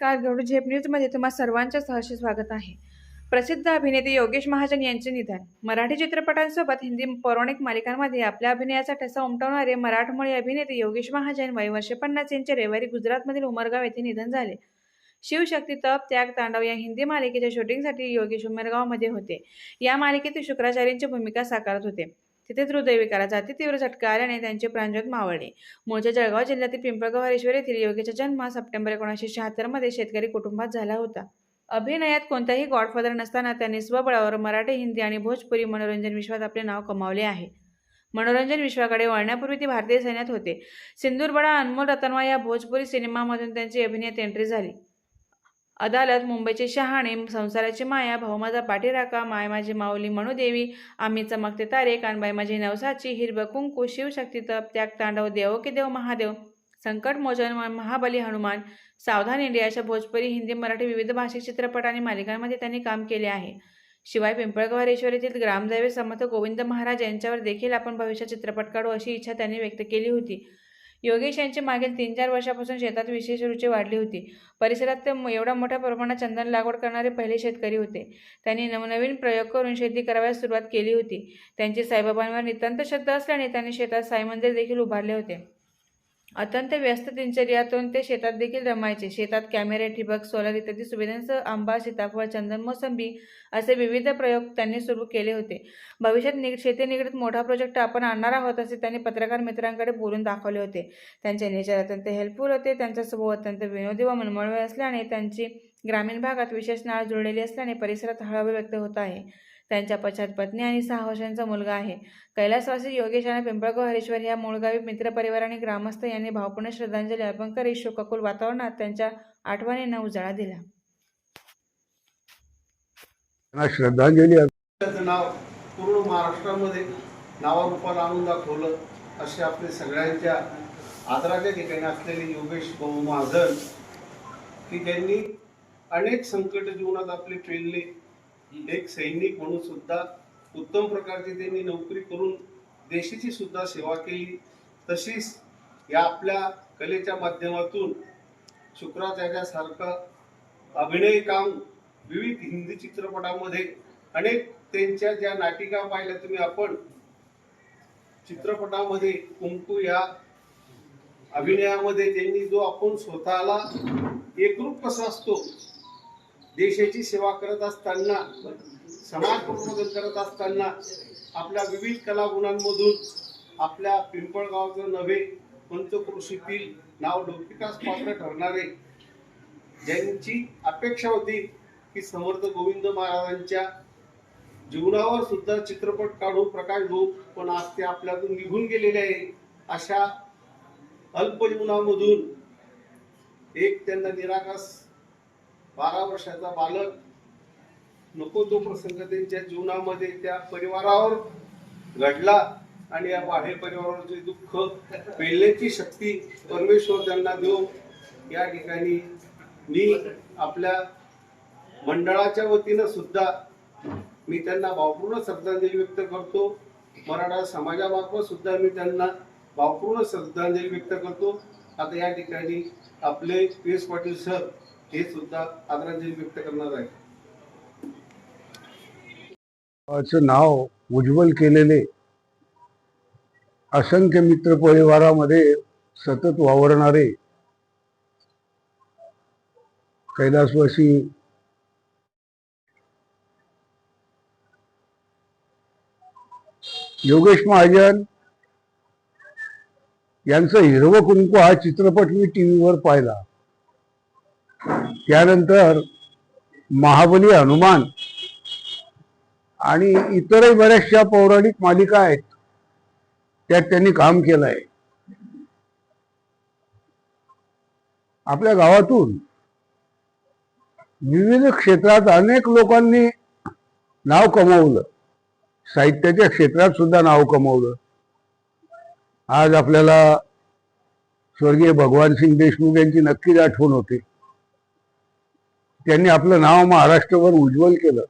नमस्कार गरुड झेप न्यूजमध्ये तुम्हा सर्वांचे सहर्ष स्वागत आहे. प्रसिद्ध अभिनेते योगेश महाजन यांचे निधन. मराठी चित्रपटांसोबत हिंदी पौराणिक मालिकांमध्ये आपल्या अभिनयाचा ठसा उमटवणारे मराठमोळी अभिनेते योगेश महाजन वय वर्ष पन्नास यांचे रविवारी गुजरातमधील उमरगाव येथे निधन झाले. शिवशक्ती तप त्याग तांडव या हिंदी मालिकेच्या शूटिंगसाठी योगेश उमरगावमध्ये होते. या मालिकेतील शुक्राचार्यांची भूमिका साकारत होते. तिथे हृदयविकाराचा अतितीव्र झटका आल्याने त्यांचे प्राणज्योत मावळले. मूळच्या जळगाव जिल्ह्यातील पिंपळगवारेश्वर येथील योगीचा जन्म सप्टेंबर एकोणीसशे शहात्तरमध्ये शेतकरी कुटुंबात झाला होता. अभिनयात कोणताही गॉडफादर नसताना त्यांनी स्वबळावर मराठी हिंदी आणि भोजपुरी मनोरंजन विश्वात आपले नाव कमावले आहे. मनोरंजन विश्वाकडे वळण्यापूर्वी ते भारतीय सैन्यात होते. सिंदूरबडा अनमोल रतनवा या भोजपुरी सिनेमामधून त्यांची अभिनयात एंट्री झाली. अदालत मुंबईचे शहाणे संसाराची माया भाऊ माझा पाठीराका माय माझी माऊली मनुदेवी आम्ही चमकते तारे कानबाई माझी नवसाची हिरव कुंकू शिवशक्ती तप त्याग तांडव देवो की देव महादेव संकट मोचन महाबली हनुमान सावधान इंडिया अशा भोजपुरी हिंदी मराठी विविध भाषिक चित्रपट आणि मालिकांमध्ये त्यांनी काम केले आहे. शिवाय पिंपळगाव येथील ग्रामदैवे समर्थ गोविंद महाराज यांच्यावर देखील आपण भविष्यात चित्रपट काढू अशी इच्छा त्यांनी व्यक्त केली होती. योगेश यांची मागील तीन चार वर्षापासून शेतात विशेष रुची वाढली होती. परिसरात ते एवढा एवढ्या मोठ्या प्रमाणात चंदन लागवड करणारे पहिले शेतकरी होते. त्यांनी नवनवीन प्रयोग करून शेती करावयास सुरुवात केली होती. त्यांची साईबाबांवर नितांत श्रद्धा असल्याने त्यांनी शेतात साई मंदिर देखील उभारले होते. अत्यंत व्यस्त दिनचर्यातून ते शेतात देखील रमायचे. शेतात कॅमेरे ठिबक सोलर इत्यादी सुविधांसह आंबा सीताफळ चंदन मोसंबी असे विविध प्रयोग त्यांनी सुरू केले होते. भविष्यात निग शेती निगडीत मोठा प्रोजेक्ट आपण आणणार आहोत असे त्यांनी पत्रकार मित्रांकडे बोलून दाखवले होते. त्यांचे नेचर अत्यंत हेल्पफुल होते. त्यांचा स्वभाव अत्यंत विनोदी व मनमळवे असल्याने त्यांची ग्रामीण भागात विशेष नाळ जुळलेली असल्याने परिसरात हळहळ व्यक्त होत आहे. त्यांच्या पश्चात पत्नी आणि सहा वर्षांचा मुलगा आहे. कैलासवासी योगेश आणि पिंपळगाव हरेश्वर या मूळगावी मित्रपरिवार आणि ग्रामस्थ यांनी भावपूर्ण श्रद्धांजली अर्पण करीत शोकाकुल वातावरणात त्यांच्या आठवणींना उजाळा दिला. त्यांना श्रद्धांजली नाव पूर्ण महाराष्ट्रामध्ये नावारूपाला आणून दाखवलं असे आपले सगळ्यांच्या आदराच्या ठिकाणी असलेले योगेश भाऊ महाजन की ज्यांनी अनेक संकट जीवनात आपले पेलले एक सैनिक म्हणून सुद्धा उत्तम प्रकारची त्यांनी नोकरी करून देशाची सुद्धा सेवा केली. तशीच या आपल्या कलेच्या माध्यमातून शुक्राचार्यासारखं अभिनय काम विविध हिंदी चित्रपटामध्ये अनेक त्यांच्या ज्या नाटिका पाहिल्या तुम्ही आपण चित्रपटामध्ये कुंकू या अभिनयामध्ये त्यांनी जो आपण स्वतःला एकरूप कसा असतो देशाची सेवा करत असताना समाज प्रबोधन करत असताना आपल्या विविध कलागुणांमधून आपल्या पिंपळगावचं नव्हे पंचकृषीतील नाव लोकविकास पात्र ठरणारे ज्यांची अपेक्षा होती की समर्थ गोविंद महाराजांच्या जीवनावर सुद्धा चित्रपट काढून प्रकाश भाऊ पण आज ते आपल्यातून निघून गेलेले आहे अशा अल्प जीवनामधून एक त्यांना निराकास बारा वर्षाचा बालक. नको तो प्रसंग त्यांच्या जीवनामध्ये त्या परिवारावर घडला आणि या बाह्य परिवाराचे दुःख पेलण्याची शक्ती परमेश्वर त्यांना देऊ या ठिकाणी मी आपल्या मंडळाच्या वतीनं सुद्धा मी त्यांना भावपूर्ण श्रद्धांजली व्यक्त करतो. मराठा समाजामार्फत सुद्धा मी त्यांना भावपूर्ण श्रद्धांजली व्यक्त करतो. आता या ठिकाणी आपले पी एस पाटील सर हे सुद्धा आदरांजली व्यक्त करणार आहे. नाव उज्ज्वल केलेले असंख्य मित्र परिवारामध्ये सतत वावरणारे कैलासवासी योगेश महाजन यांचं हिरवं कुंकू हा चित्रपट मी टी व्हीवर पाहिला. त्यानंतर महाबली हनुमान आणि इतरही बऱ्याचशा पौराणिक मालिका आहेत. त्यात त्यांनी काम केलं आहे. आपल्या गावातून विविध क्षेत्रात अनेक लोकांनी नाव कमवलं. साहित्याच्या क्षेत्रात सुद्धा नाव कमावलं. आज आपल्याला स्वर्गीय भगवान सिंग देशमुख यांची नक्कीच आठवण होते. त्यांनी आपलं नाव महाराष्ट्रभर उज्ज्वल केलं.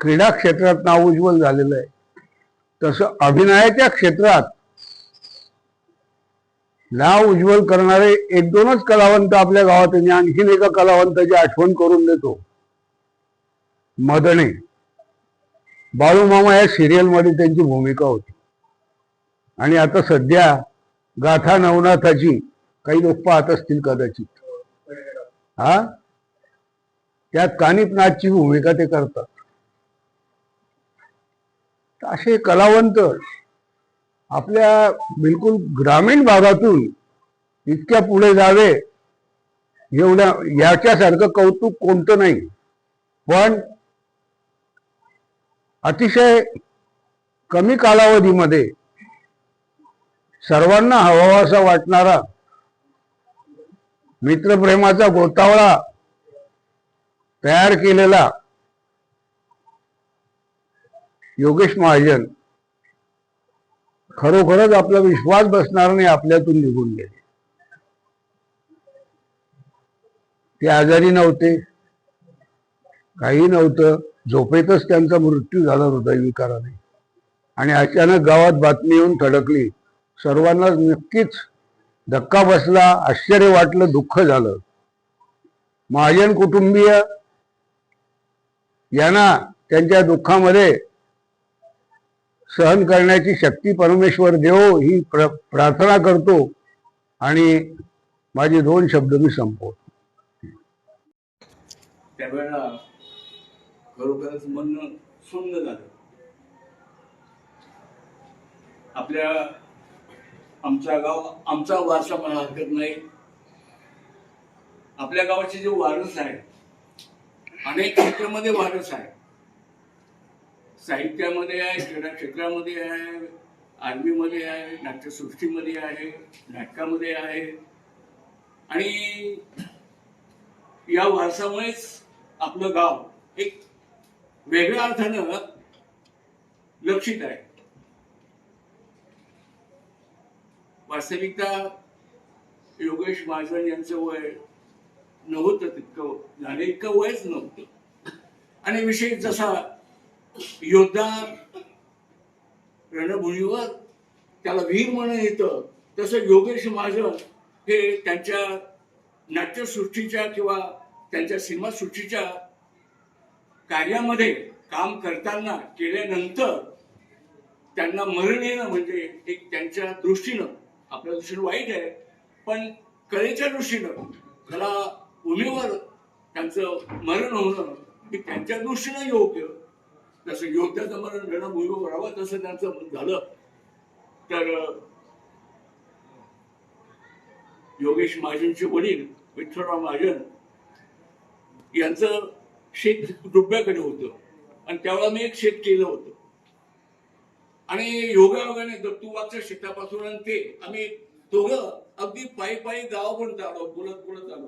क्रीडा क्षेत्रात नाव उज्ज्वल झालेलं आहे. तसं अभिनयाच्या क्षेत्रात नाव उज्ज्वल करणारे एक दोनच कलावंत आपल्या गावात आणि आणखीन एका कलावंताची आठवण करून देतो. मदणे बाळूमामा या सिरियलमध्ये त्यांची भूमिका होती. आणि आता सध्या गाथा नवनाथाची काही लोक पाहत असतील कदाचित. हा? त्यात कानिपनाथची भूमिका ते करतात. असे कलावंत आपल्या बिलकुल ग्रामीण भागातून इतक्या पुढे जावे एवढ्या याच्यासारखं कौतुक कोणतं नाही. पण अतिशय कमी कालावधीमध्ये सर्वांना हवावासा वाटणारा मित्रप्रेमाचा गोतावळा तयार केलेला योगेश महाजन खरोखरच आपला विश्वास बसणार नाही आपल्यातून निघून गेले. ते आजारी नव्हते काही नव्हतं झोपेतच त्यांचा मृत्यू झाला हृदयविकाराने. आणि अचानक गावात बातमी येऊन थडकली सर्वांना नक्कीच धक्का बसला आश्चर्य वाटलं दुःख झालं. महाजन कुटुंबीय यांना त्यांच्या दुःखामध्ये सहन करण्याची शक्ती परमेश्वर देव ही प्र प्रार्थना करतो आणि माझे दोन शब्द मी संपवतो. त्यावेळेला खरोखरच म्हणणं सुन्न झालं. आपल्या आमचा गाव आमचा वारसा मला हरकत नाही. आपल्या गावाचे जे वारस आहे अनेक क्षेत्रामध्ये वारस आहे साहित्यामध्ये आहे क्रीडा क्षेत्रामध्ये आहे आर्मीमध्ये आहे नाट्यसृष्टीमध्ये आहे नाटकामध्ये आहे. आणि या वारसामुळेच आपलं गाव एक वेगळ्या अर्थानं लक्षित आहे. वास्तविकता योगेश महाजन यांचं वय नव्हतं तितकं झालं इतकं वयच नव्हतं. आणि विशेष जसा योद्धा रणभूमीवर त्याला वीर म्हणून येतं तसं योगेश महाजन हे त्यांच्या नाट्यसृष्टीच्या किंवा त्यांच्या सिनेमासृष्टीच्या कार्यामध्ये काम करताना केल्यानंतर त्यांना मरण येणं म्हणजे एक त्यांच्या दृष्टीनं आपल्या दृष्टीनं वाईट आहे पण कलेच्या दृष्टीनं त्याला उमेवर त्यांचं मरण होणं हे त्यांच्या दृष्टीनं योग्य. जसं योग्याचं मरण रणभूमीवर व्हावं तसं त्यांचं झालं. तर योगेश महाजनचे वडील विठ्ठलराव महाजन यांचं शेत रुपयाकडे होतं. आणि त्यावेळेला मी एक शेत केलं होतं. आणि योगायोगाने दत्तूबागच्या शेतापासून आणि ते आम्ही दोघं अगदी पायी पायी गाव पण आलो बोलत बोलत आलो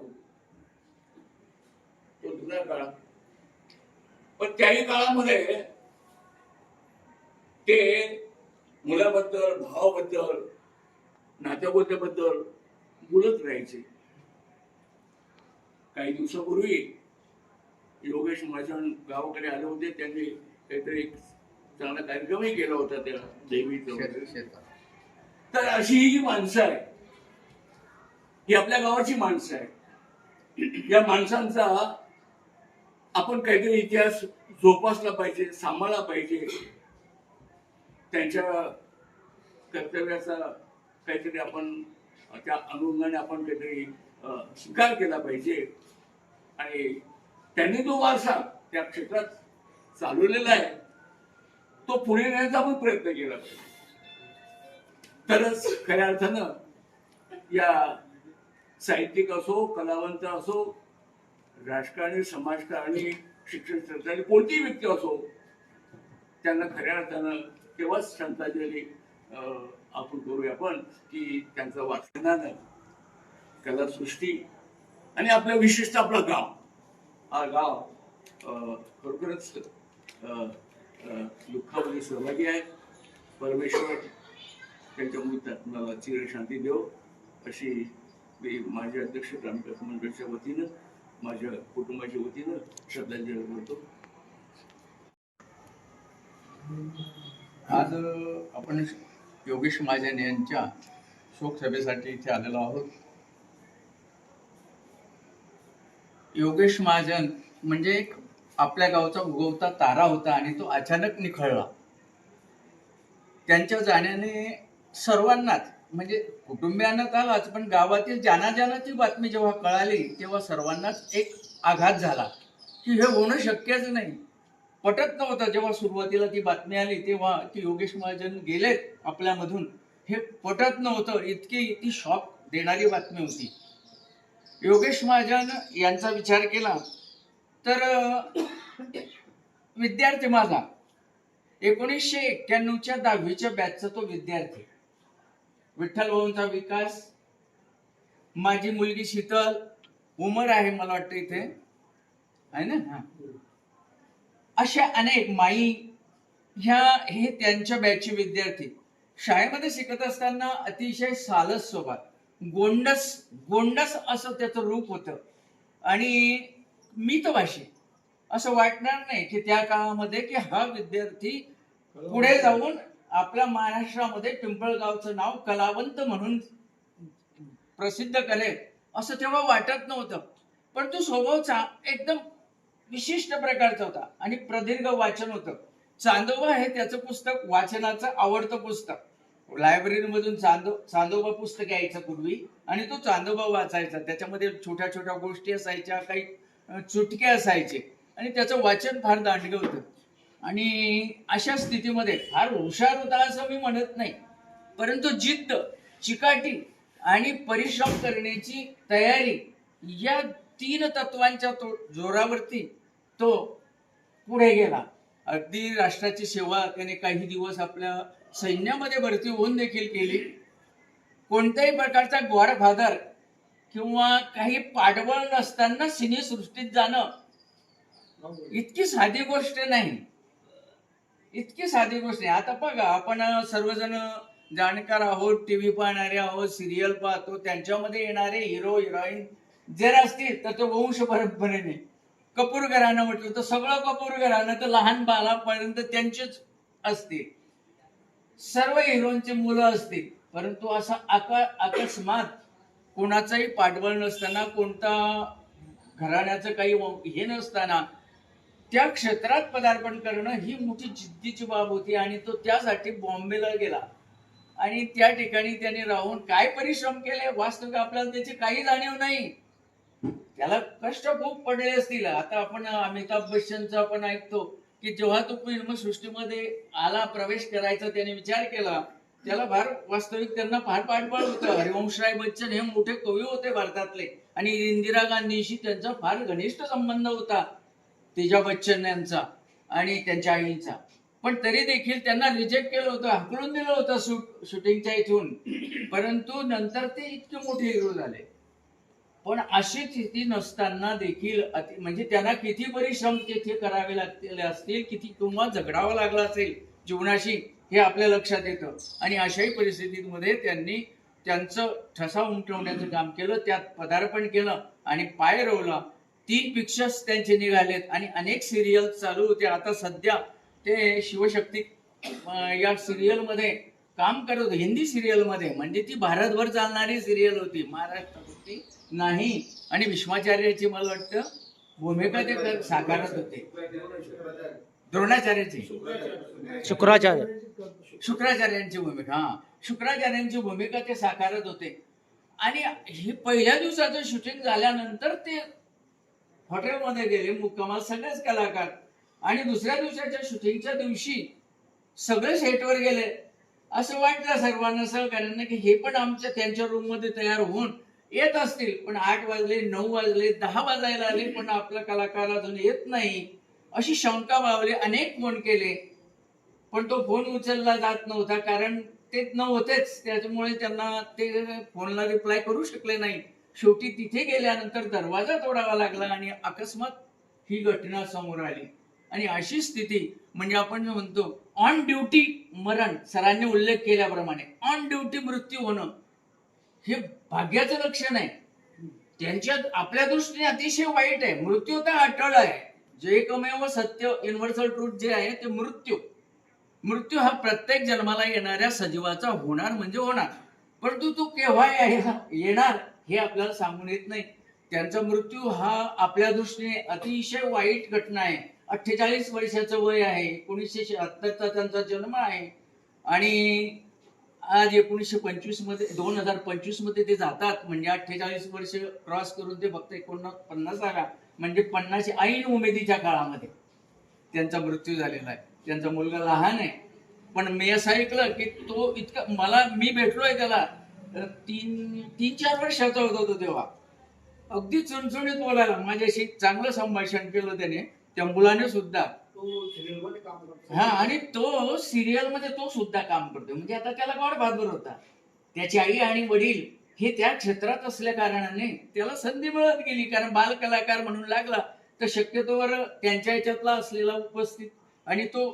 तो जुन्या काळात. पण त्याही काळामध्ये ते मुलाबद्दल भावाबद्दल नात्याबद्दल बोलत राहायचे. काही दिवसापूर्वी योगेश महाजन गावाकडे आले होते त्यांनी काहीतरी चांगला कार्यक्रमही केला होता त्या देवीचा. तर अशी ही जी माणसं आहे ही आपल्या गावाची माणसं आहे या माणसांचा आपण काहीतरी इतिहास जोपासला पाहिजे सांभाळला पाहिजे. त्यांच्या कर्तव्याचा काहीतरी आपण त्या अनुषंगाने आपण काहीतरी स्वीकार केला पाहिजे. आणि त्यांनी जो वारसा त्या क्षेत्रात चालवलेला आहे. तो पुढे नेण्याचा आपण प्रयत्न केला. पाहिजे तरच खऱ्या अर्थानं या साहित्यिक असो कलावंत असो राजकारणी समाजकारणी शिक्षण क्षेत्रातली कोणतीही व्यक्ती असो त्यांना खऱ्या अर्थानं तेव्हाच श्रद्धांजली अं, आपण करूया आपण की त्यांचं वाचनानं कलासृष्टी आणि आपलं विशेषतः आपलं गाव. हा गाव अं, खरोखरच अं, दुःखामध्ये सहभागी आहे. परमेश्वर त्यांच्या मृत्यात्माला चिरशांती देव अशी मी माझे अध्यक्ष ग्रामविकास मंडळाच्या वतीनं माझ्या कुटुंबाच्या वतीनं श्रद्धांजली करतो. आज आपण योगेश महाजन यांच्या शोकसभेसाठी इथे आलेलो आहोत. योगेश महाजन म्हणजे एक आपल्या गावचा उगवता तारा होता आणि तो अचानक निखळला. त्यांच्या जाण्याने सर्वांनाच म्हणजे कुटुंबियांना आलाच पण गावातील जानाजानाची बातमी जेव्हा कळाली तेव्हा सर्वांनाच एक आघात झाला की हे होणं शक्यच नाही. पटत नव्हतं जेव्हा सुरुवातीला ती बातमी आली तेव्हा की योगेश महाजन गेलेत आपल्यामधून. हे पटत नव्हतं इतकी ती शॉक देणारी बातमी होती. योगेश महाजन यांचा विचार केला तर विद्यार्थी माझा एकोणीसशे एक्क्याण्णवच्या दहावीच्या बॅचचा तो विद्यार्थी. विठ्ठल भाऊंचा विकास माझी मुलगी शीतल उमर आहे मला वाटतं इथे. आहे ना? हा. अशा अनेक माई ह्या हे त्यांच्या बॅचचे विद्यार्थी. शाळेमध्ये शिकत असताना अतिशय सालस स्वभाव. गोंडस गोंडस असं त्याचं रूप होतं. आणि मितभाषी असं वाटणार नाही की त्या काळामध्ये की हा विद्यार्थी पुढे जाऊन आपल्या महाराष्ट्रामध्ये पिंपळगावचं नाव कलावंत म्हणून प्रसिद्ध करेल असं तेव्हा वाटत नव्हतं. पण तो स्वभावचा एकदम विशिष्ट प्रकारचा होता आणि प्रदीर्घ वाचन होतं. चांदोबा हे त्याचं पुस्तक वाचनाचं आवडतं पुस्तक. लायब्ररीमधून चांदो चांदोबा पुस्तक यायचं पूर्वी आणि तो चांदोबा वाचायचा. त्याच्यामध्ये छोट्या छोट्या गोष्टी असायच्या काही चुटके असायचे. आणि त्याचं वाचन फार दांडगं होतं. आणि अशा स्थितीमध्ये फार हुशार होता असं मी म्हणत नाही. परंतु जिद्द चिकाटी आणि परिश्रम करण्याची तयारी या तीन तत्वांच्या तो जोरावरती तो पुढे गेला. अगदी राष्ट्राची सेवा त्याने काही दिवस आपल्या सैन्यामध्ये भरती होऊन देखील केली. कोणत्याही प्रकारचा ग्वारफादर किंवा काही पाठबळ नसताना सिनेसृष्टीत जाणं इतकी साधी गोष्ट नाही. इतकी साधी गोष्ट आहे आता बघा आपण सर्वजण जाणकार आहोत टीव्ही पाहणारे आहोत सिरियल पाहतो त्यांच्यामध्ये येणारे हिरो हिरोईन जर असतील तर ते वंश परंपरेने. कपूर घराणं म्हटलं तर सगळं कपूर घराणं तर लहान बालापर्यंत त्यांचेच असतील. सर्व हिरोंची मुलं असतील परंतु असा आका अकस्मात कोणाचाही पाठबळ नसताना कोणता घराण्याचं काही हे नसताना त्या क्षेत्रात पदार्पण करणं ही मोठी जिद्दीची बाब होती आणि तो त्यासाठी बॉम्बेला गेला. आणि त्या ठिकाणी त्याने राहून काय परिश्रम केले? वास्तविक आपल्याला त्याची काही जाणीव नाही. त्याला कष्ट खूप पडले असतील. आता आपण अमिताभ बच्चनचा आपण ऐकतो की जेव्हा तो फिल्म सृष्टीमध्ये आला प्रवेश करायचा त्याने विचार केला त्याला फार वास्तविक त्यांना फार पाठबळ होतं. हरिवंशराय बच्चन हे मोठे कवी होते भारतातले. आणि इंदिरा गांधीशी त्यांचा फार घनिष्ठ संबंध होता. तेजा बच्चन यांचा आणि त्यांच्या आईचा. पण तरी देखील त्यांना रिजेक्ट केलं होतं हकलून दिलं होतं शूट शूटिंगच्या इथून. परंतु नंतर ते इतके मोठे हिरो झाले. पण अशी स्थिती नसताना देखील अति- म्हणजे त्यांना किती परिश्रम तेथे करावे लागलेले असतील किती किंवा झगडावं लागलं असेल जीवनाशी हे आपल्या लक्षात येतं. आणि अशाही परिस्थितीमध्ये त्यांनी त्यांचं ठसा उमटवण्याचं काम केलं त्यात पदार्पण केलं आणि पाय रोवला. तीन पिक्चर्स त्यांचे निघालेत आणि अनेक सिरियल चालू होते. आता सध्या ते शिवशक्ती या सिरियलमध्ये काम करत होते. हिंदी सिरियलमध्ये म्हणजे ती भारतभर चालणारी सिरियल होती. महाराष्ट्रावरती नाही. आणि विश्वाचार्याची मला वाटतं भूमिका ते साकारत होते. द्रोणाचार्याची. शुक्राचार्य. शुक्राचार्यांची भूमिका हा. शुक्राचार्यांची भूमिका ते साकारत होते. आणि हे पहिल्या दिवसाचं शूटिंग झाल्यानंतर ते हॉटेलमध्ये गेले मुक्कामाल सगळेच कलाकार. आणि दुसऱ्या दिवसाच्या शूटिंगच्या दिवशी सगळे सेटवर गेले. असं वाटलं सर्वांना सहकार्यांना की हे पण आमच्या त्यांच्या रूममध्ये तयार होऊन येत असतील. पण आठ वाजले नऊ वाजले दहा वाजायला आले पण आपला कलाकार अजून येत नाही. अशी शंका बावली अनेक फोन केले. पण तो फोन उचलला जात नव्हता कारण ते नव्हतेच. त्याच्यामुळे त्यांना ते फोनला रिप्लाय करू शकले नाही. शेवटी तिथे गेल्यानंतर दरवाजा तोडावा लागला आणि अकस्मात ही घटना समोर आली. आणि अशी स्थिती म्हणजे आपण जे म्हणतो ऑन ड्युटी मरण सरांनी उल्लेख केल्याप्रमाणे. ऑन ड्युटी मृत्यू होणं हे भाग्याचं लक्षण आहे. त्यांच्या आपल्या दृष्टीने अतिशय वाईट आहे. मृत्यू तर अटळ आहे. जे एकमेव सत्य युनिव्हर्सल ट्रूथ जे आहे ते मृत्यू. मृत्यू हा प्रत्येक जन्माला येणाऱ्या सजीवाचा होणार म्हणजे होणार. परंतु तो केव्हा येणार हे आपल्याला सांगून येत नाही. त्यांचा मृत्यू हा आपल्या दृष्टीने अतिशय वाईट घटना आहे. अठ्ठेचाळीस वर्षाचं वय आहे एकोणीसशे शहात्तरचा त्यांचा जन्म आहे. आणि आज एकोणीसशे पंचवीसमध्ये दोन हजार पंचवीसमध्ये ते जातात. म्हणजे अठ्ठेचाळीस वर्ष क्रॉस करून ते फक्त एकोण पन्नास आला म्हणजे पन्नास ऐन उमेदीच्या काळामध्ये. त्यांचा मृत्यू झालेला आहे. त्यांचा मुलगा लहान आहे. पण मी असं ऐकलं की तो इतका मला मी भेटलोय त्याला. तर तीन तीन चार वर्षाचा होता तो तेव्हा. अगदी चणचणीत बोलायला माझ्याशी चांगलं संभाषण केलं त्याने त्या मुलाने सुद्धा. हा आणि तो सिरियलमध्ये तो सुद्धा काम करतोय. म्हणजे आता त्याला गॉड फादर होता. त्याची आई आणि वडील हे त्या क्षेत्रात असल्या कारणाने त्याला संधी मिळत गेली. कारण बालकलाकार म्हणून लागला तर शक्यतोवर त्यांच्या ह्याच्यातला असलेला उपस्थित आणि तो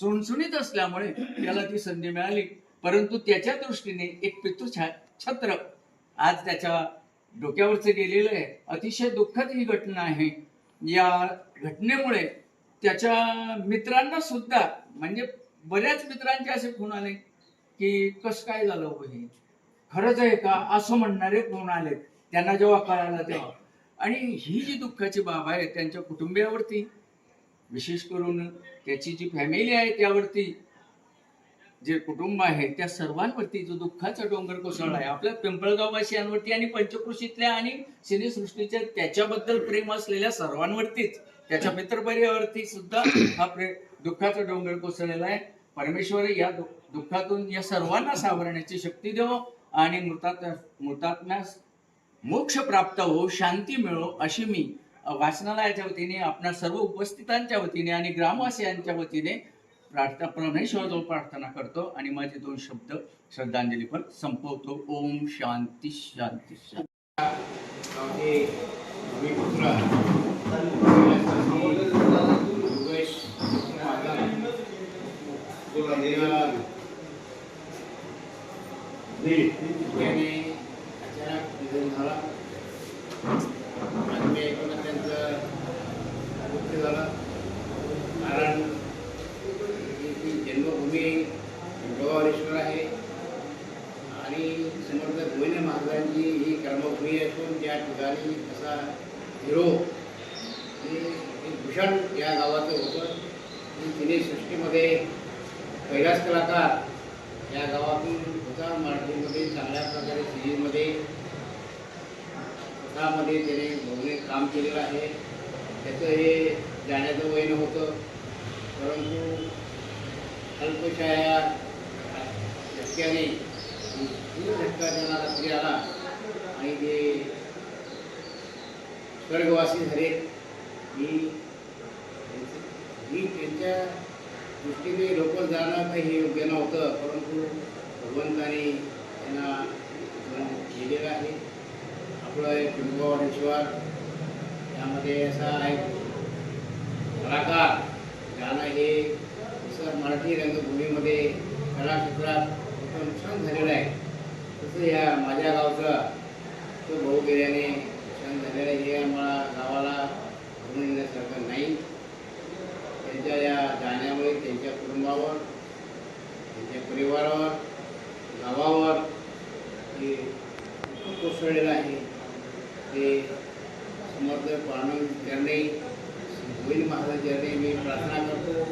चुणचुणीत असल्यामुळे त्याला ती संधी मिळाली. परंतु त्याच्या दृष्टीने एक पितृ छत्र आज त्याच्या डोक्यावरचं गेलेलं आहे. अतिशय दुःखद ही घटना आहे. या घटनेमुळे त्याच्या मित्रांना सुद्धा म्हणजे बऱ्याच मित्रांचे असे फोन आले की कसं काय झालं हो हे? खरंच आहे का? असं म्हणणारे कोण आले त्यांना जेव्हा कळालं तेव्हा. आणि ही जी दुःखाची बाब आहे त्यांच्या कुटुंबियावरती विशेष करून त्याची जी फॅमिली आहे त्यावरती जे कुटुंब आहे त्या सर्वांवरती जो दुःखाचा डोंगर कोसळला आहे आपल्या पिंपळगाववासियांवरती आणि पंचकृषीतल्या आणि सिनेसृष्टीच्या त्याच्याबद्दल प्रेम असलेल्या सर्वांवरतीच त्याच्या मित्रपर्यावरती सुद्धा हा प्रे दुःखाचा डोंगर कोसळलेला आहे. परमेश्वर या दुःखातून या सर्वांना सावरण्याची शक्ती देवो. आणि मृतात मृतात्म्यास मोक्ष प्राप्त हो शांती मिळो अशी मी वाचनालयाच्या वतीने आपणा सर्व उपस्थितांच्या वतीने आणि ग्रामवासियांच्या वतीने प्रार्थना परमेश्वराजवळ प्रार्थना करतो आणि माझे दोन शब्द श्रद्धांजली पण संपवतो. ओम शांती शांती शांती. याने अचानक निधन झाला. आणि मी ऐकून त्यांचं मृत्यू झाला. कारण ही जन्मभूमी गोवारेश्वर आहे आणि समर्थ गोविंद महाराजांची ही कर्मभूमी असून त्या ठिकाणी असा हिरो हे एक भूषण या गावाचं होतं. आणि तिने सृष्टीमध्ये पहिलाच कलाकार या गावातून होता मराठीमध्ये चांगल्या प्रकारे सीईमध्ये कथामध्ये त्याने बहुतेक काम केलेलं आहे. त्याचं हे जाण्याचं वय नव्हतं परंतु अल्पशाया झटक्याने झटका त्यांना रात्री आला आणि ते स्वर्गवासी झाले. मी मी त्यांच्या दृष्टीने लवकर जाणं काही हे योग्य नव्हतं परंतु भगवंताने त्यांना केलेलं आहे. आपलं एक पिंपवाडेश्वर यामध्ये असा एक कलाकार गाणं हे जसं मराठी रंगभूमीमध्ये कला क्षेत्रात खूप नुकसान झालेलं आहे. तसं या माझ्या गावचं तो भाऊ गेल्याने नुकसान झालेलं आहे. हे आम्हाला गावाला घडून येण्यासारखं नाही. त्यांच्या या जाण्यामुळे त्यांच्या कुटुंबावर त्यांच्या परिवारावर गावावर हे दुःख कोसळलेलं आहे. ते समर्थ पाणव करणे गोविंद महाराज यांनी मी प्रार्थना करतो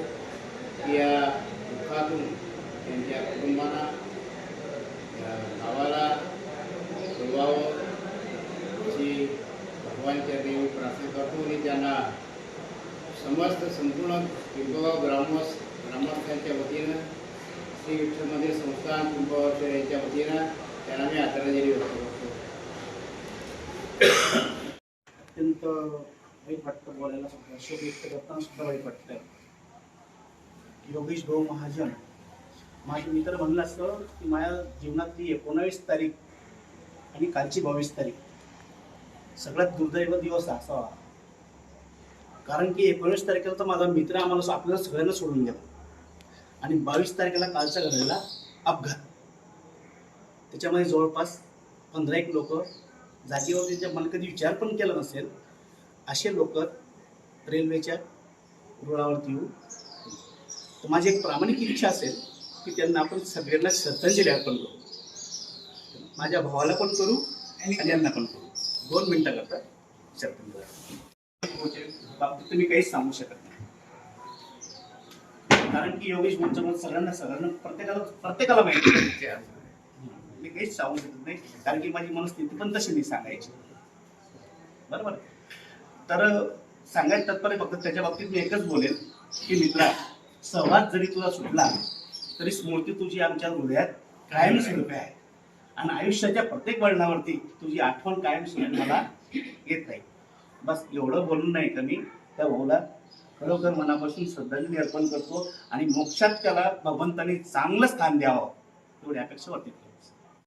की या दुःखातून त्यांच्या कुटुंबाला या गावाला सोडवावं अशी भगवानच्या मी प्रार्थना करतो आणि त्यांना समस्त संपूर्ण पिंपगाव ग्रामस्थ ग्रामस्थांच्या वतीनं श्री विठ्ठल मंदिर संस्थान पिंपगाव यांच्या वतीनं त्यांना मी आदरांजली व्यक्त करतो अत्यंत वाईट वाटतं बोलायला सुद्धा. शोक व्यक्त करताना सुद्धा वाईट वाटतं. योगेश भाऊ महाजन माझे मी तर म्हणलं असतं की माझ्या जीवनातली एकोणावीस तारीख आणि कालची बावीस तारीख सगळ्यात दुर्दैव दिवस असावा. कारण की एकोणीस तारखेला तर माझा मित्र आम्हाला आपल्याला सगळ्यांना सोडून गेला. आणि बावीस तारखेला कालचा घडलेला अपघात. त्याच्यामध्ये जवळपास पंधरा एक लोक जागेवर त्यांच्या मला कधी विचार पण केला नसेल असे लोक रेल्वेच्या रुळावरती येऊ तर माझी एक प्रामाणिक इच्छा असेल की त्यांना आपण सगळ्यांना श्रद्धांजली अर्पण करू. माझ्या भावाला पण करू आणि यांना पण करू. दोन मिनिटं करता. शब्द बाबतीत तुम्ही काहीच सांगू शकत नाही. कारण की योगेश मोर्चा सगळ्यांना सगळ्यांना प्रत्येकाला प्रत्येकाला माहिती आहे. मी काहीच सांगू शकत नाही. कारण की माझी मनस्थिती पण तशी नाही सांगायची. बरोबर? तर सांगायचं तात्पर्य फक्त त्याच्या बाबतीत मी एकच बोलेन की मित्रा सहवास जरी तुला सुटला तरी स्मृती तुझी आमच्या हृदयात कायम स्वरूपी आहे. आणि आयुष्याच्या प्रत्येक वळणावरती तुझी आठवण कायम स्वरूपी मला येत नाही. बस एवढं बोलून नाही का मी? त्या भाऊला खरोखर मनापासून श्रद्धांजली अर्पण करतो आणि मोक्षात त्याला भगवंतांनी चांगलं स्थान द्यावं एवढी अपेक्षा वाटते